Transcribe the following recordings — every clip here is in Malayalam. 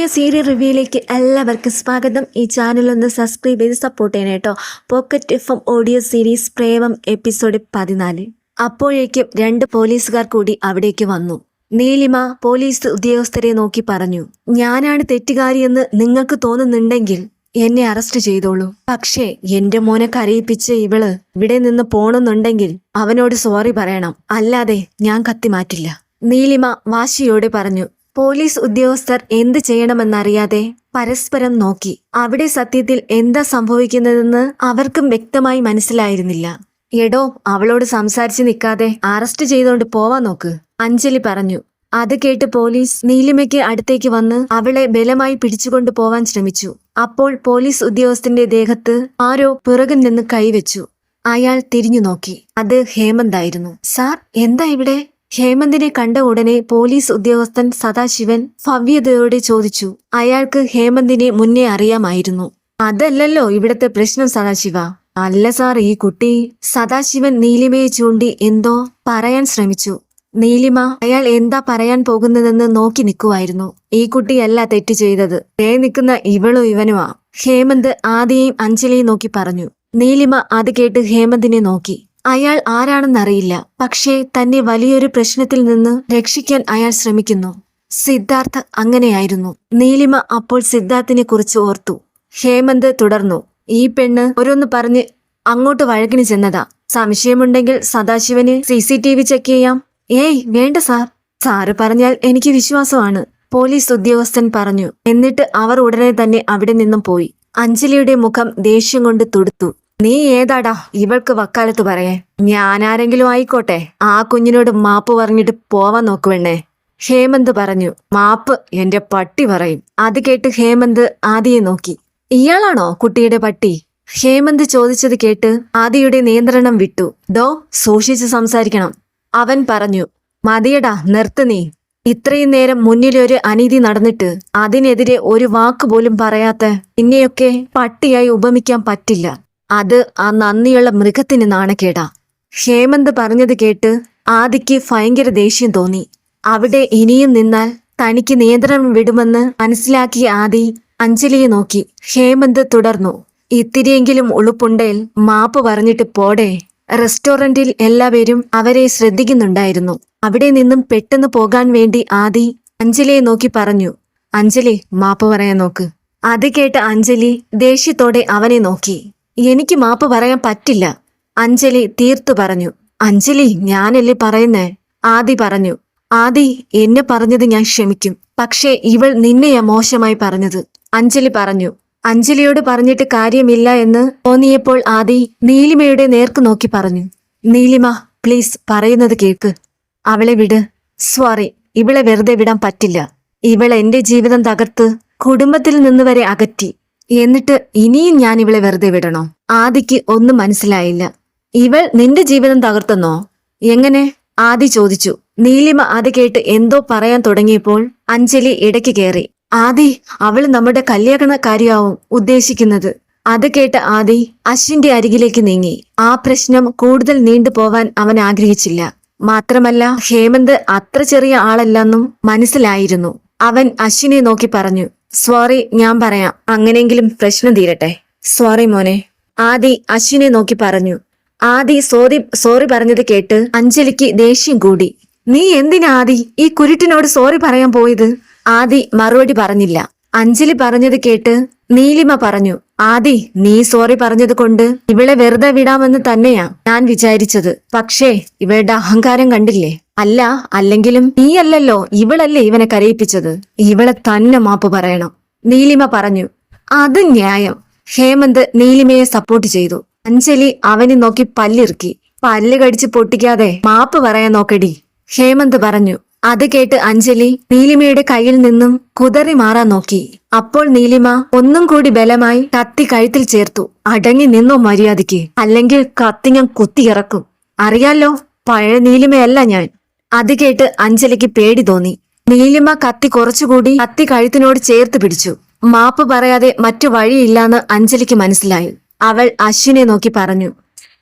നീലിമയ സീരിയൽ റിവ്യൂയിലേക്ക് എല്ലാവർക്കും സ്വാഗതം. ഈ ചാനൽ ഒന്ന് സബ്സ്ക്രൈബ് ചെയ്ത് സപ്പോർട്ട് ചെയ്യണം കേട്ടോ pocket F M audio series Premam episode പതിനാല്. അപ്പോഴേക്കും രണ്ട് പോലീസുകാർ കൂടി അവിടേക്ക് വന്നു. നീലിമ പോലീസ് ഉദ്യോഗസ്ഥരെ നോക്കി പറഞ്ഞു ഞാനാണ് തെറ്റുകാരിയെന്ന് നിങ്ങൾക്ക് തോന്നുന്നുണ്ടെങ്കിൽ എന്നെ അറസ്റ്റ് ചെയ്തോളൂ. പക്ഷേ എന്റെ മോനെ കരയിപ്പിച്ച് ഇവൾ ഇവിടെ നിന്ന് പോണെന്നുണ്ടെങ്കിൽ അവനോട് സോറി പറയണം. അല്ലാതെ ഞാൻ കത്തി മാറ്റില്ല. നീലിമ വാശിയോടെ പറഞ്ഞു പോലീസ് ഉദ്യോഗസ്ഥർ എന്ത് ചെയ്യണമെന്നറിയാതെ പരസ്പരം നോക്കി. അവിടെ സത്യത്തിൽ എന്താ സംഭവിക്കുന്നതെന്ന് അവർക്കും വ്യക്തമായി മനസ്സിലായിരുന്നില്ല. എടോ അവളോട് സംസാരിച്ച് നിൽക്കാതെ അറസ്റ്റ് ചെയ്തുകൊണ്ട് പോവാൻ നോക്ക് അഞ്ജലി പറഞ്ഞു. അത് കേട്ട് പോലീസ് നീലിമയ്ക്ക് അടുത്തേക്ക് വന്ന് അവളെ ബലമായി പിടിച്ചുകൊണ്ട് പോവാൻ ശ്രമിച്ചു. അപ്പോൾ പോലീസ് ഉദ്യോഗസ്ഥന്റെ ദേഹത്ത് ആരോ പിറകിൽ നിന്ന് കൈവച്ചു. അയാൾ തിരിഞ്ഞു നോക്കി. അത് ഹേമന്തായിരുന്നു സാർ എന്താ ഇവിടെ? ഹേമന്തിനെ കണ്ട ഉടനെ പോലീസ് ഉദ്യോഗസ്ഥൻ സദാശിവൻ ഭവ്യതയോടെ ചോദിച്ചു. അയാൾക്ക് ഹേമന്തിനെ മുന്നേ അറിയാമായിരുന്നു. അതല്ലല്ലോ ഇവിടത്തെ പ്രശ്നം സദാശിവ. അല്ല സാർ ഈ കുട്ടി സദാശിവൻ നീലിമയെ ചൂണ്ടി എന്തോ പറയാൻ ശ്രമിച്ചു. നീലിമ അയാൾ എന്താ പറയാൻ പോകുന്നതെന്ന് നോക്കി നിൽക്കുമായിരുന്നു ഈ കുട്ടിയല്ല തെറ്റ് ചെയ്തത്. തേ നിൽക്കുന്ന ഇവളും ഇവനുമാ. ഹേമന്ത് ആദിയെയും അഞ്ജലിയെയും നോക്കി പറഞ്ഞു. നീലിമ അത് കേട്ട് ഹേമന്തിനെ നോക്കി. അയാൾ ആരാണെന്നറിയില്ല. പക്ഷേ തന്നെ വലിയൊരു പ്രശ്നത്തിൽ നിന്ന് രക്ഷിക്കാൻ അയാൾ ശ്രമിക്കുന്നു. സിദ്ധാർത്ഥ് അങ്ങനെയായിരുന്നു. നീലിമ അപ്പോൾ സിദ്ധാർത്ഥിനെ കുറിച്ച് ഓർത്തു. ഹേമന്ത് തുടർന്നു. ഈ പെണ്ണ് ഓരോന്ന് പറഞ്ഞ് അങ്ങോട്ട് വഴക്കിന് ചെന്നതാ. സംശയമുണ്ടെങ്കിൽ Sadasivan C C T V check ചെയ്യാം. ഏയ് വേണ്ട സാർ. സാറ് പറഞ്ഞാൽ എനിക്ക് വിശ്വാസമാണ്. പോലീസ് ഉദ്യോഗസ്ഥൻ പറഞ്ഞു. എന്നിട്ട് അവർ ഉടനെ തന്നെ അവിടെ നിന്നും പോയി. അഞ്ജലിയുടെ മുഖം ദേഷ്യം കൊണ്ട് തുടുത്തു. നീ ഏതാടാ ഇവൾക്ക് വക്കാലത്ത് പറയേ? ഞാനാരെങ്കിലും ആയിക്കോട്ടെ. ആ കുഞ്ഞിനോട് മാപ്പ് പറഞ്ഞിട്ട് പോവാൻ നോക്കുവെണ്ണേ ഹേമന്ത് പറഞ്ഞു. മാപ്പ് എന്റെ പട്ടി പറയും. അത് കേട്ട് ഹേമന്ത് ആദിയെ നോക്കി. ഇയാളാണോ കുട്ടിയുടെ പട്ടി? ഹേമന്ത് ചോദിച്ചത് കേട്ട് ആദിയുടെ നിയന്ത്രണം വിട്ടു. ദോ സൂക്ഷിച്ച് സംസാരിക്കണം. അവൻ പറഞ്ഞു മതിയടാ നിർത്ത് നീ. ഇത്രയും നേരം മുന്നിലൊരു അനീതി നടന്നിട്ട് അതിനെതിരെ ഒരു വാക്ക് പോലും പറയാത്ത ഇന്നെയൊക്കെ പട്ടിയായി ഉപമിക്കാൻ പറ്റില്ല. അത് ആ നന്ദിയുള്ള മൃഗത്തിന് നാണക്കേടാ ഹേമന്ത് പറഞ്ഞത് കേട്ട് ആദിക്ക് ഭയങ്കര ദേഷ്യം തോന്നി. അവിടെ ഇനിയും നിന്നാൽ തനിക്ക് നിയന്ത്രണം വിടുമെന്ന് മനസ്സിലാക്കിയ ആദി അഞ്ജലിയെ നോക്കി. ഹേമന്ത് തുടർന്നു. ഇത്തിരിയെങ്കിലും ഉളുപ്പുണ്ടേൽ മാപ്പ് പറഞ്ഞിട്ട് പോടെ. റെസ്റ്റോറന്റിൽ എല്ലാവരും അവരെ ശ്രദ്ധിക്കുന്നുണ്ടായിരുന്നു. അവിടെ നിന്നും പെട്ടെന്ന് പോകാൻ വേണ്ടി ആദി അഞ്ജലിയെ നോക്കി പറഞ്ഞു. അഞ്ജലി മാപ്പ് പറയാൻ നോക്ക്. അത് കേട്ട അഞ്ജലി ദേഷ്യത്തോടെ അവനെ നോക്കി. എനിക്ക് മാപ്പ് പറയാൻ പറ്റില്ല. അഞ്ജലി തീർത്തു പറഞ്ഞു. അഞ്ജലി ഞാനല്ലേ പറയുന്നേ? ആദി പറഞ്ഞു. ആദി എന്നെ പറഞ്ഞത് ഞാൻ ക്ഷമിക്കും. പക്ഷേ ഇവൾ നിന്നെയാ മോശമായി പറഞ്ഞത്. അഞ്ജലി പറഞ്ഞു. അഞ്ജലിയോട് പറഞ്ഞിട്ട് കാര്യമില്ല എന്ന് തോന്നിയപ്പോൾ ആദി നീലിമയുടെ നേർക്ക് നോക്കി പറഞ്ഞു. നീലിമ പ്ലീസ് പറയുന്നത് കേൾക്ക് അവളെ വിട്. സോറി ഇവളെ വെറുതെ വിടാൻ പറ്റില്ല. ഇവൾ എന്റെ ജീവിതം തകർത്ത് കുടുംബത്തിൽ നിന്ന് വരെ അകറ്റി. എന്നിട്ട് ഇനിയും ഞാൻ ഇവളെ വെറുതെ വിടണോ? ആദിക്ക് ഒന്നും മനസ്സിലായില്ല. ഇവൾ നിന്റെ ജീവിതം തകർത്തെന്നോ? എങ്ങനെ? ആദി ചോദിച്ചു. നീലിമ അത് കേട്ട് എന്തോ പറയാൻ തുടങ്ങിയപ്പോൾ അഞ്ജലി ഇടയ്ക്ക് കയറി. ആദി അവൾ നമ്മുടെ കല്യാണ കാര്യമാവും ഉദ്ദേശിക്കുന്നത്. അത് കേട്ട് ആദി അശ്വിന്റെ അരികിലേക്ക് നീങ്ങി. ആ പ്രശ്നം കൂടുതൽ നീണ്ടുപോവാൻ അവൻ ആഗ്രഹിച്ചില്ല. മാത്രമല്ല ഹേമന്ത് അത്ര ചെറിയ ആളല്ലെന്നും മനസ്സിലായിരുന്നു. അവൻ അശ്വിനെ നോക്കി പറഞ്ഞു. സോറി ഞാൻ പറയാം. അങ്ങനെയെങ്കിലും പ്രശ്നം തീരട്ടെ. സോറി മോനെ ആദി അശ്വിനെ നോക്കി പറഞ്ഞു. ആദി സോറി സോറി പറഞ്ഞത് കേട്ട് അഞ്ജലിക്ക് ദേഷ്യം കൂടി. നീ എന്തിനാ ആദി ഈ കുരുട്ടിനോട് സോറി പറയാൻ പോയത്? ആദി മറുപടി പറഞ്ഞില്ല. അഞ്ജലി പറഞ്ഞത് കേട്ട് നീലിമ പറഞ്ഞു. ആദി നീ സോറി പറഞ്ഞത് കൊണ്ട് ഇവളെ വെറുതെ വിടാമെന്ന് തന്നെയാ ഞാൻ വിചാരിച്ചത്. പക്ഷേ ഇവളുടെ അഹങ്കാരം കണ്ടില്ലേ? അല്ല അല്ലെങ്കിലും നീ അല്ലല്ലോ ഇവളല്ലേ ഇവനെ കരയിപ്പിച്ചത്. ഇവളെ തന്നെ മാപ്പ് പറയണം. നീലിമ പറഞ്ഞു അത് ന്യായം. ഹേമന്ത് നീലിമയെ സപ്പോർട്ട് ചെയ്തു. അഞ്ജലി അവനെ നോക്കി പല്ലിറുക്കി. പല്ല് കടിച്ച് പൊട്ടിക്കാതെ മാപ്പ് പറയാൻ നോക്കടി. ഹേമന്ത് പറഞ്ഞു അത് കേട്ട് അഞ്ജലി നീലിമയുടെ കയ്യിൽ നിന്നും കുതറി മാറാൻ നോക്കി. അപ്പോൾ നീലിമ ഒന്നും കൂടി ബലമായി കത്തി കഴുത്തിൽ ചേർത്തു. അടങ്ങി നിന്നോ മര്യാദയ്ക്ക്. അല്ലെങ്കിൽ കത്തി ഞാൻ കുത്തിയിറക്കും അറിയാലോ പഴയ നീലിമയല്ല ഞാൻ. അത് കേട്ട് അഞ്ജലിക്ക് പേടി തോന്നി. നീലിമ കത്തി കുറച്ചുകൂടി കത്തി കഴുത്തിനോട് ചേർത്ത് പിടിച്ചു. മാപ്പ് പറയാതെ മറ്റു വഴിയില്ലാന്ന് അഞ്ജലിക്ക് മനസ്സിലായി. അവൾ അശ്വിനെ നോക്കി പറഞ്ഞു.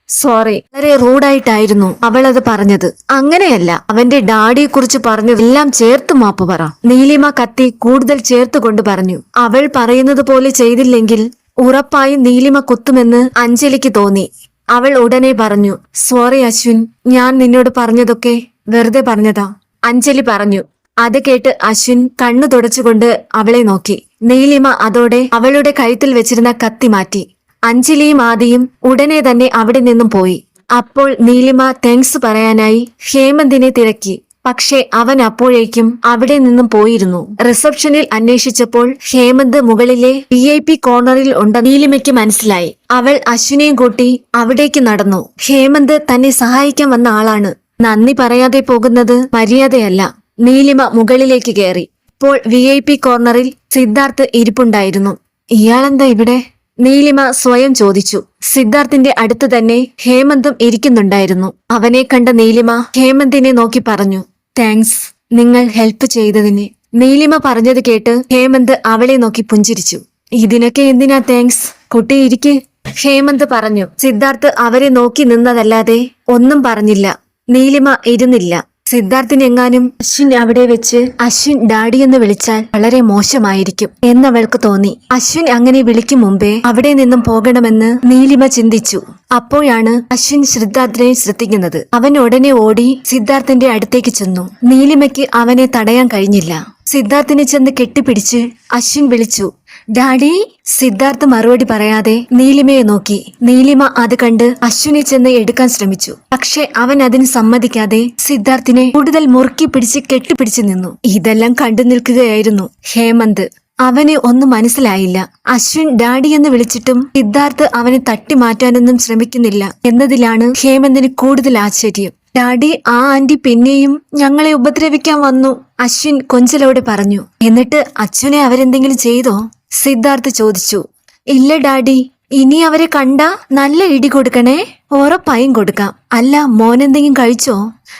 സോറി വളരെ റൂഡായിട്ടായിരുന്നു അവൾ അത് പറഞ്ഞത്. അങ്ങനെയല്ല. അവന്റെ ഡാഡിയെ കുറിച്ച് പറഞ്ഞതെല്ലാം ചേർത്ത് മാപ്പ് പറ. നീലിമ കത്തി കൂടുതൽ ചേർത്ത് കൊണ്ട് പറഞ്ഞു. അവൾ പറയുന്നത് പോലെ ചെയ്തില്ലെങ്കിൽ ഉറപ്പായും നീലിമ കുത്തുമെന്ന് അഞ്ജലിക്ക് തോന്നി. അവൾ ഉടനെ പറഞ്ഞു സോറി അശ്വിൻ. ഞാൻ നിന്നോട് പറഞ്ഞതൊക്കെ വെറുതെ പറഞ്ഞതാ. അഞ്ജലി പറഞ്ഞു. അത് കേട്ട് അശ്വിൻ കണ്ണു തുടച്ചുകൊണ്ട് അവളെ നോക്കി. നീലിമ അതോടെ അവളുടെ കഴുത്തിൽ വെച്ചിരുന്ന കത്തി മാറ്റി. അഞ്ജലിയും ആദിയും ഉടനെ തന്നെ അവിടെ നിന്നും പോയി. അപ്പോൾ നീലിമ താങ്ക്സ് പറയാനായി ഹേമന്തിനെ തിരക്കി. പക്ഷെ അവൻ അപ്പോഴേക്കും അവിടെ നിന്നും പോയിരുന്നു. റിസപ്ഷനിൽ അന്വേഷിച്ചപ്പോൾ ഹേമന്ത് മുകളിലെ വി ഐ പി കോർണറിൽ ഉണ്ട നീലിമയ്ക്ക് മനസ്സിലായി. അവൾ അശ്വിനെയും കൂട്ടി അവിടേക്ക് നടന്നു. ഹേമന്ത് തന്നെ സഹായിക്കാൻ വന്ന ആളാണ്. നന്ദി പറയാതെ പോകുന്നത് മര്യാദയല്ല. നീലിമ മുകളിലേക്ക് കയറി. ഇപ്പോൾ വി ഐ പി കോർണറിൽ സിദ്ധാർത്ഥ് ഇരിപ്പുണ്ടായിരുന്നു. ഇയാളെന്താ ഇവിടെ? നീലിമ സ്വയം ചോദിച്ചു. സിദ്ധാർത്ഥിന്റെ അടുത്ത് തന്നെ ഹേമന്തും ഇരിക്കുന്നുണ്ടായിരുന്നു. അവനെ കണ്ട നീലിമ ഹേമന്തിനെ നോക്കി പറഞ്ഞു താങ്ക്സ് നിങ്ങൾ ഹെൽപ്പ് ചെയ്തതിന്. നീലിമ പറഞ്ഞത് കേട്ട് ഹേമന്ത് അവളെ നോക്കി പുഞ്ചിരിച്ചു. ഇതിനൊക്കെ എന്തിനാ താങ്ക്സ് കുട്ടി ഇരിക്കെ. ഹേമന്ത് പറഞ്ഞു സിദ്ധാർത്ഥ് അവരെ നോക്കി നിന്നതല്ലാതെ ഒന്നും പറഞ്ഞില്ല. നീലിമ ഇരുന്നില്ല. സിദ്ധാർത്ഥിനെങ്ങാനും അശ്വിൻ അവിടെ വെച്ച് അശ്വിൻ ഡാഡി എന്ന് വിളിച്ചാൽ വളരെ മോശമായിരിക്കും എന്നവൾക്ക് തോന്നി. അശ്വിൻ അങ്ങനെ വിളിക്കും മുമ്പേ അവിടെ നിന്നും പോകണമെന്ന് നീലിമ ചിന്തിച്ചു. അപ്പോഴാണ് അശ്വിൻ സിദ്ധാർത്ഥിനെ ശ്രദ്ധിക്കുന്നത്. അവൻ ഉടനെ ഓടി സിദ്ധാർത്ഥിന്റെ അടുത്തേക്ക് ചെന്നു. നീലിമയ്ക്ക് അവനെ തടയാൻ കഴിഞ്ഞില്ല. സിദ്ധാർത്ഥിനെ ചെന്ന് കെട്ടിപ്പിടിച്ച് അശ്വിൻ വിളിച്ചു. ഡാഡി സിദ്ധാർത്ഥ് മറുപടി പറയാതെ നീലിമയെ നോക്കി. നീലിമ അത് കണ്ട് അശ്വിനെ ചെന്ന് എടുക്കാൻ ശ്രമിച്ചു. പക്ഷെ അവൻ അതിന് സമ്മതിക്കാതെ സിദ്ധാർത്ഥിനെ കൂടുതൽ മുറുക്കി പിടിച്ച് കെട്ടിപ്പിടിച്ചു നിന്നു. ഇതെല്ലാം കണ്ടു നിൽക്കുകയായിരുന്നു ഹേമന്ത്. അവന് ഒന്നും മനസ്സിലായില്ല. അശ്വിൻ ഡാഡി എന്ന് വിളിച്ചിട്ടും സിദ്ധാർത്ഥ് അവനെ തട്ടി മാറ്റാനൊന്നും ശ്രമിക്കുന്നില്ല എന്നതിലാണ് ഹേമന്തിന് കൂടുതൽ ആശ്ചര്യം. ഡാഡി ആ ആന്റി പിന്നെയും ഞങ്ങളെ ഉപദ്രവിക്കാൻ വന്നു അശ്വിൻ കൊഞ്ചലോടെ പറഞ്ഞു. എന്നിട്ട് അച്ഛനെ അവരെന്തെങ്കിലും ചെയ്തോ? സിദ്ധാർത്ഥ് ചോദിച്ചു ഇല്ല ഡാഡി ഇനി അവരെ കണ്ട നല്ല ഇടി കൊടുക്കണേ? ഉറപ്പായും കൊടുക്കാം. അല്ല മോനെന്തെങ്കിലും കഴിച്ചോ?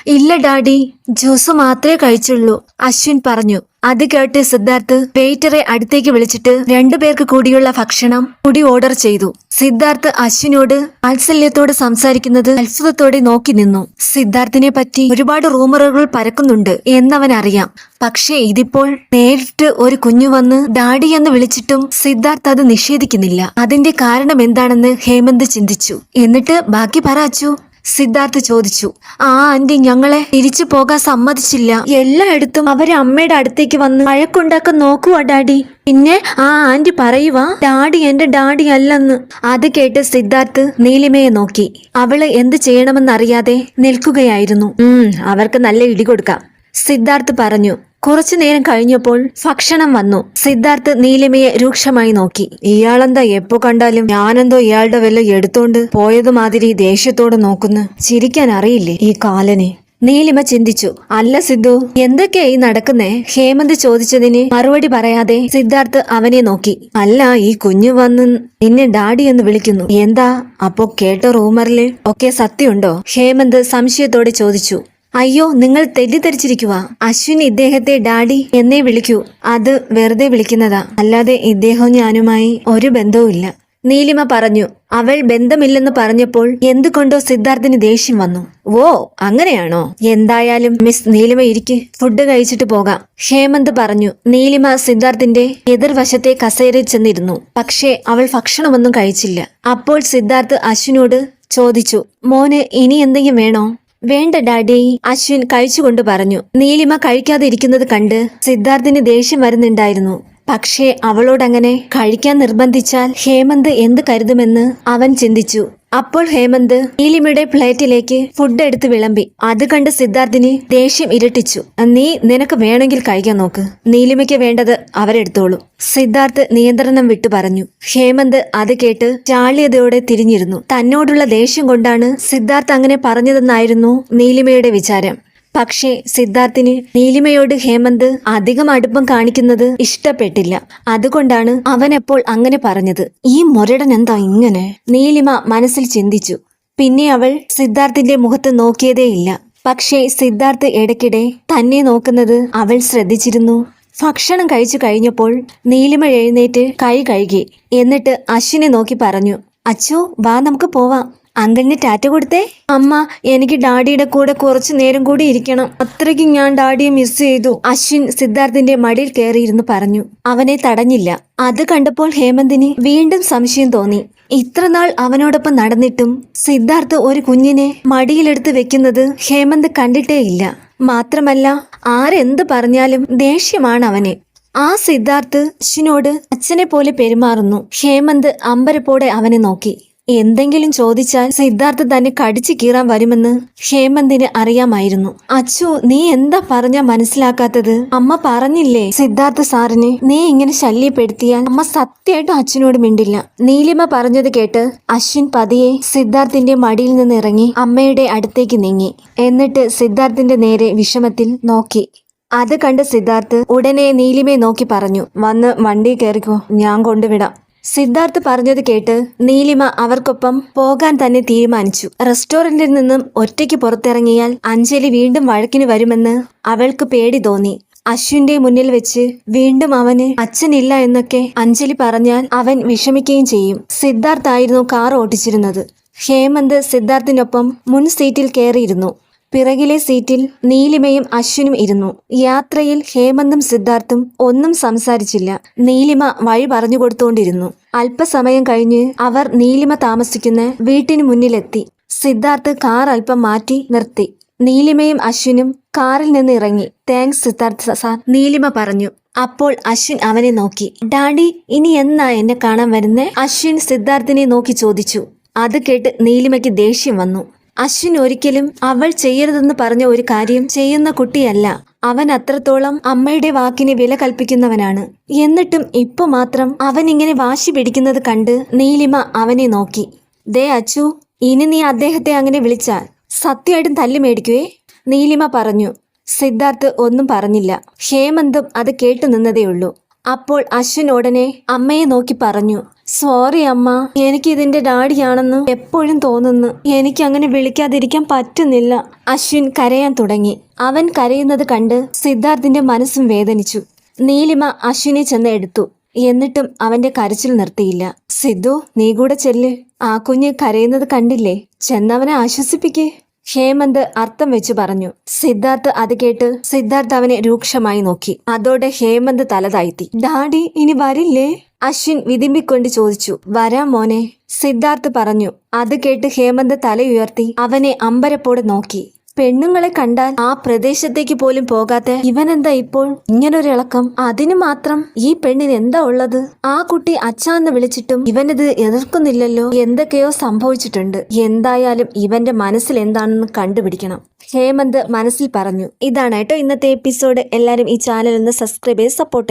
ഇല്ല ഡാഡി. ജ്യൂസ് മാത്രമേ കഴിച്ചുള്ളൂ അശ്വിൻ പറഞ്ഞു. അത് കേട്ട് സിദ്ധാർത്ഥ് വെയിറ്ററെ അടുത്തേക്ക് വിളിച്ചിട്ട് രണ്ടുപേർക്ക് കൂടിയുള്ള ഭക്ഷണം കൂടി ഓർഡർ ചെയ്തു. സിദ്ധാർത്ഥ് അശ്വിനോട് വാത്സല്യത്തോട് സംസാരിക്കുന്നത് അത്ഭുതത്തോടെ നോക്കി നിന്നു. സിദ്ധാർത്ഥിനെ പറ്റി ഒരുപാട് റൂമറുകൾ പരക്കുന്നുണ്ട് എന്നവൻ അറിയാം പക്ഷേ ഇതിപ്പോൾ നേരിട്ട് ഒരു കുഞ്ഞു വന്ന് ഡാഡി എന്ന് വിളിച്ചിട്ടും സിദ്ധാർത്ഥ് അത് നിഷേധിക്കുന്നില്ല. അതിന്റെ കാരണം എന്താണെന്ന് ഹേമന്ത് ചിന്തിച്ചു. എന്നിട്ട് ബാക്കി പറ അച്ചു. സിദ്ധാർത്ഥ് ചോദിച്ചു ആ ആന്റി ഞങ്ങളെ തിരിച്ചു പോകാൻ സമ്മതിച്ചില്ല. എല്ലായിടത്തും അവരെ അമ്മയുടെ അടുത്തേക്ക് വന്ന് വഴക്കുണ്ടാക്കാൻ നോക്കുവാ ഡാഡി. പിന്നെ ആ ആന്റി പറയുവാ ഡാഡി എന്റെ ഡാഡി അല്ലെന്ന്. അത് കേട്ട് സിദ്ധാർത്ഥ് നീലിമയെ നോക്കി. അവൾ എന്ത് ചെയ്യണമെന്നറിയാതെ നിൽക്കുകയായിരുന്നു. ഉം അവർക്ക് നല്ല ഇടി കൊടുക്കാം സിദ്ധാർത്ഥ് പറഞ്ഞു. കുറച്ചു നേരം കഴിഞ്ഞപ്പോൾ ഭക്ഷണം വന്നു. സിദ്ധാർത്ഥ് നീലിമയെ രൂക്ഷമായി നോക്കി. ഇയാളെന്താ എപ്പോ കണ്ടാലും ഞാനെന്തോ ഇയാളുടെ വല്ല എടുത്തോണ്ട് പോയത് മാതിരി ദേഷ്യത്തോടെ നോക്കുന്നു. ചിരിക്കാൻ അറിയില്ലേ ഈ കാലനെ? നീലിമ ചിന്തിച്ചു. അല്ല സിദ്ധു എന്തൊക്കെയായി നടക്കുന്നേ? ഹേമന്ത് ചോദിച്ചതിന് മറുപടി പറയാതെ സിദ്ധാർത്ഥ് അവനെ നോക്കി. അല്ല ഈ കുഞ്ഞു വന്ന് നിന്നെ ഡാഡി എന്ന് വിളിക്കുന്നു. എന്താ? അപ്പോ കേട്ട റൂമറിൽ ഒക്കെ സത്യമുണ്ടോ? ഹേമന്ത് സംശയത്തോടെ ചോദിച്ചു. അയ്യോ നിങ്ങൾ തെറ്റിദ്ധരിച്ചിരിക്കുക അശ്വിൻ ഇദ്ദേഹത്തെ ഡാഡി എന്നേ വിളിക്കൂ. അത് വെറുതെ വിളിക്കുന്നതാ. അല്ലാതെ ഇദ്ദേഹവും ഞാനുമായി ഒരു ബന്ധവുമില്ല നീലിമ പറഞ്ഞു അവൾ ബന്ധമില്ലെന്ന് പറഞ്ഞപ്പോൾ എന്തുകൊണ്ടോ സിദ്ധാർത്ഥിന് ദേഷ്യം വന്നു. ഓ അങ്ങനെയാണോ? എന്തായാലും മിസ് നീലിമ ഇരിക്ക്. ഫുഡ് കഴിച്ചിട്ട് പോകാം. ഹേമന്ത് പറഞ്ഞു നീലിമ സിദ്ധാർത്ഥിന്റെ എതിർവശത്തെ കസേരയിൽ ചെന്നിരുന്നു. പക്ഷേ അവൾ ഭക്ഷണമൊന്നും കഴിച്ചില്ല. അപ്പോൾ സിദ്ധാർത്ഥ് അശ്വിനോട് ചോദിച്ചു മോന് ഇനി എന്തെങ്കിലും വേണോ? വേണ്ട ഡാഡി. അശ്വിൻ കഴിച്ചുകൊണ്ട് പറഞ്ഞു. നീലിമ കഴിക്കാതെ ഇരിക്കുന്നത് കണ്ട് സിദ്ധാർത്ഥിന് ദേഷ്യം വരുന്നുണ്ടായിരുന്നു. പക്ഷേ അവളോടങ്ങനെ കഴിക്കാൻ നിർബന്ധിച്ചാൽ ഹേമന്ത് എന്ത് കരുതുമെന്ന് അവൻ ചിന്തിച്ചു. അപ്പോൾ ഹേമന്ത് നീലിമയുടെ പ്ലേറ്റിലേക്ക് ഫുഡ് എടുത്ത് വിളമ്പി. അത് കണ്ട് സിദ്ധാർത്ഥിന് ദേഷ്യം ഇരട്ടിച്ചു. നീ നിനക്ക് വേണമെങ്കിൽ കഴിക്കാൻ നോക്ക്. നീലിമയ്ക്ക് വേണ്ടത് അവരെടുത്തോളൂ. സിദ്ധാർത്ഥ് നിയന്ത്രണം വിട്ടു പറഞ്ഞു. ഹേമന്ത് അത് കേട്ട് ചാള്യതയോടെ തിരിഞ്ഞിരുന്നു. തന്നോടുള്ള ദേഷ്യം കൊണ്ടാണ് സിദ്ധാർത്ഥ് അങ്ങനെ പറഞ്ഞതെന്നായിരുന്നു നീലിമയുടെ വിചാരം. പക്ഷേ സിദ്ധാർത്ഥിന് നീലിമയോട് ഹേമന്ത് അധികം അടുപ്പം കാണിക്കുന്നത് ഇഷ്ടപ്പെട്ടില്ല. അതുകൊണ്ടാണ് അവനപ്പോൾ അങ്ങനെ പറഞ്ഞത്. ഈ മുരടൻ എന്താ ഇങ്ങനെ? നീലിമ മനസ്സിൽ ചിന്തിച്ചു. പിന്നെ അവൾ സിദ്ധാർത്ഥിന്റെ മുഖത്ത് നോക്കിയതേയില്ല. പക്ഷേ സിദ്ധാർത്ഥ് ഇടയ്ക്കിടെ തന്നെ നോക്കുന്നത് അവൾ ശ്രദ്ധിച്ചിരുന്നു. ഭക്ഷണം കഴിച്ചു കഴിഞ്ഞപ്പോൾ നീലിമ എഴുന്നേറ്റ് കൈ കഴുകി. എന്നിട്ട് അശ്വിനെ നോക്കി പറഞ്ഞു അച്ചോ വാ നമുക്ക് പോവാം. അങ്കിളിന് ടാറ്റ കൊടുത്തേ? അമ്മ എനിക്ക് ഡാഡിയുടെ കൂടെ കുറച്ചു നേരം കൂടി ഇരിക്കണം. അത്രയ്ക്കും ഞാൻ ഡാഡിയെ മിസ് ചെയ്തു. അശ്വിൻ സിദ്ധാർത്ഥിന്റെ മടിയിൽ കയറിയിരുന്നു പറഞ്ഞു. അവനെ തടഞ്ഞില്ല. അത് കണ്ടപ്പോൾ ഹേമന്തിന് വീണ്ടും സംശയം തോന്നി. ഇത്രനാൾ അവനോടൊപ്പം നടന്നിട്ടും സിദ്ധാർത്ഥ് ഒരു കുഞ്ഞിനെ മടിയിലെടുത്ത് വെക്കുന്നത് ഹേമന്ത് കണ്ടിട്ടേയില്ല. മാത്രമല്ല ആരെന്ത് പറഞ്ഞാലും ദേഷ്യമാണ് അവന്. ആ സിദ്ധാർത്ഥ് അശ്വിനോട് അച്ഛനെ പോലെ പെരുമാറുന്നു. ഹേമന്ത് അമ്പരപ്പോടെ അവനെ നോക്കി. എന്തെങ്കിലും ചോദിച്ചാൽ സിദ്ധാർത്ഥ തന്നെ കടിച്ചു കീറാൻ വരുമെന്ന് ഹേമന്തിന് അറിയാമായിരുന്നു. അച്ചു നീ എന്താ പറഞ്ഞാ മനസ്സിലാക്കാത്തത്? അമ്മ പറഞ്ഞില്ലേ സിദ്ധാർത്ഥ സാറിനെ നീ ഇങ്ങനെ ശല്യപ്പെടുത്തിയാൽ അമ്മ സത്യമായിട്ട് അച്ഛനോട് മിണ്ടില്ല. നീലിമ പറഞ്ഞത് കേട്ട് അശ്വിൻ പതിയെ സിദ്ധാർത്ഥിന്റെ മടിയിൽ നിന്ന് ഇറങ്ങി അമ്മയുടെ അടുത്തേക്ക് നീങ്ങി. എന്നിട്ട് സിദ്ധാർത്ഥിന്റെ നേരെ വിഷമത്തിൽ നോക്കി. അത് കണ്ട് സിദ്ധാർത്ഥ് ഉടനെ നീലിമയെ നോക്കി പറഞ്ഞു വന്ന് വണ്ടി കയറിക്കോ ഞാൻ കൊണ്ടുവിടാം. സിദ്ധാർത്ഥ് പറഞ്ഞത് കേട്ട് നീലിമ അവർക്കൊപ്പം പോകാൻ തന്നെ തീരുമാനിച്ചു. റെസ്റ്റോറന്റിൽ നിന്നും ഒറ്റയ്ക്ക് പുറത്തിറങ്ങിയാൽ അഞ്ജലി വീണ്ടും വഴക്കിന് വരുമെന്ന് അവൾക്ക് പേടി തോന്നി. അശ്വിന്റെ മുന്നിൽ വെച്ച് വീണ്ടും അവന് അച്ഛനില്ല എന്നൊക്കെ അഞ്ജലി പറഞ്ഞാൽ അവൻ വിഷമിക്കുകയും ചെയ്യും. സിദ്ധാർത്ഥ് ആയിരുന്നു കാർ ഓടിച്ചിരുന്നത്. ഹേമന്ത് സിദ്ധാർത്ഥിനൊപ്പം മുൻ സീറ്റിൽ കയറിയിരുന്നു. പിറകിലെ സീറ്റിൽ നീലിമയും അശ്വിനും ഇരുന്നു. യാത്രയിൽ ഹേമന്തും സിദ്ധാർത്ഥും ഒന്നും സംസാരിച്ചില്ല. നീലിമ വഴി പറഞ്ഞു കൊടുത്തുകൊണ്ടിരുന്നു അല്പസമയം കഴിഞ്ഞ് അവർ നീലിമ താമസിക്കുന്ന വീട്ടിന് മുന്നിലെത്തി. സിദ്ധാർത്ഥ് കാർ അല്പം മാറ്റി നിർത്തി. നീലിമയും അശ്വിനും കാറിൽ നിന്ന് ഇറങ്ങി. താങ്ക്സ് സിദ്ധാർത്ഥ് സാർ നീലിമ പറഞ്ഞു. അപ്പോൾ അശ്വിൻ അവനെ നോക്കി. ഡാഡി ഇനി എന്നാ എന്നെ കാണാൻ വരുന്നേ? അശ്വിൻ സിദ്ധാർത്ഥിനെ നോക്കി ചോദിച്ചു. അത് കേട്ട് നീലിമയ്ക്ക് ദേഷ്യം വന്നു. അശ്വിൻ ഒരിക്കലും അവൾ ചെയ്യരുതെന്ന് പറഞ്ഞ ഒരു കാര്യം ചെയ്യുന്ന കുട്ടിയല്ല. അവൻ അത്രത്തോളം അമ്മയുടെ വാക്കിനെ വില കൽപ്പിക്കുന്നവനാണ്. എന്നിട്ടും ഇപ്പൊ മാത്രം അവൻ ഇങ്ങനെ വാശി പിടിക്കുന്നത് കണ്ട് നീലിമ അവനെ നോക്കി. ദേ അച്ചു ഇനി നീ അദ്ദേഹത്തെ അങ്ങനെ വിളിച്ചാൽ സത്യമായിട്ടും തല്ലി മേടിക്കുവേ? നീലിമ പറഞ്ഞു. സിദ്ധാർത്ഥ് ഒന്നും പറഞ്ഞില്ല. ഹേമന്തും അത് കേട്ടു നിന്നതേയുള്ളൂ. അപ്പോൾ അശ്വിൻ ഉടനെ അമ്മയെ നോക്കി പറഞ്ഞു സോറി അമ്മ എനിക്ക് ഇതിന്റെ ഡാഡിയാണെന്ന് എപ്പോഴും തോന്നുന്നു. എനിക്ക് അങ്ങനെ വിളിക്കാതിരിക്കാൻ പറ്റുന്നില്ല. അശ്വിൻ കരയാൻ തുടങ്ങി. അവൻ കരയുന്നത് കണ്ട് സിദ്ധാർത്ഥിന്റെ മനസ്സും വേദനിച്ചു. നീലിമ അശ്വിനെ ചെന്ന് എടുത്തു. എന്നിട്ടും അവന്റെ കരച്ചിൽ നിർത്തിയില്ല. സിദ്ധു നീ കൂടെ ചെല്ല്. ആ കുഞ്ഞ് കരയുന്നത് കണ്ടില്ലേ? ചെന്നവനെ ആശ്വസിപ്പിക്കേ. ഹേമന്ത് അർത്ഥം വെച്ചു പറഞ്ഞു. സിദ്ധാർത്ഥ് അത് കേട്ട് സിദ്ധാർത്ഥ് അവനെ രൂക്ഷമായി നോക്കി. അതോടെ ഹേമന്ത് തല താഴ്ത്തി. ഡാഡി ഇനി വരില്ലേ? അശ്വിൻ വിതിമ്പിക്കൊണ്ട് ചോദിച്ചു. വരാം മോനെ സിദ്ധാർത്ഥ് പറഞ്ഞു. അത് കേട്ട് ഹേമന്ത് തലയുയർത്തി അവനെ അമ്പരപ്പോടെ നോക്കി. പെണ്ണുങ്ങളെ കണ്ടാൽ ആ പ്രദേശത്തേക്ക് പോലും പോകാത്ത ഇവനെന്താ ഇപ്പോൾ ഇങ്ങനൊരു ഇളക്കം അതിനു മാത്രം ഈ പെണ്ണിന് എന്താ ഉള്ളത്? ആ കുട്ടി അച്ഛാന്ന് വിളിച്ചിട്ടും ഇവനിത് എതിർക്കുന്നില്ലല്ലോ. എന്തൊക്കെയോ സംഭവിച്ചിട്ടുണ്ട്. എന്തായാലും ഇവന്റെ മനസ്സിൽ എന്താണെന്ന് കണ്ടുപിടിക്കണം. ഹേമന്ത് മനസ്സിൽ പറഞ്ഞു. ഇതാണ് കേട്ടോ ഇന്നത്തെ എപ്പിസോഡ്. എല്ലാവരും ഈ ചാനൽ ഒന്ന് സബ്സ്ക്രൈബ് ചെയ്ത് സപ്പോർട്ട്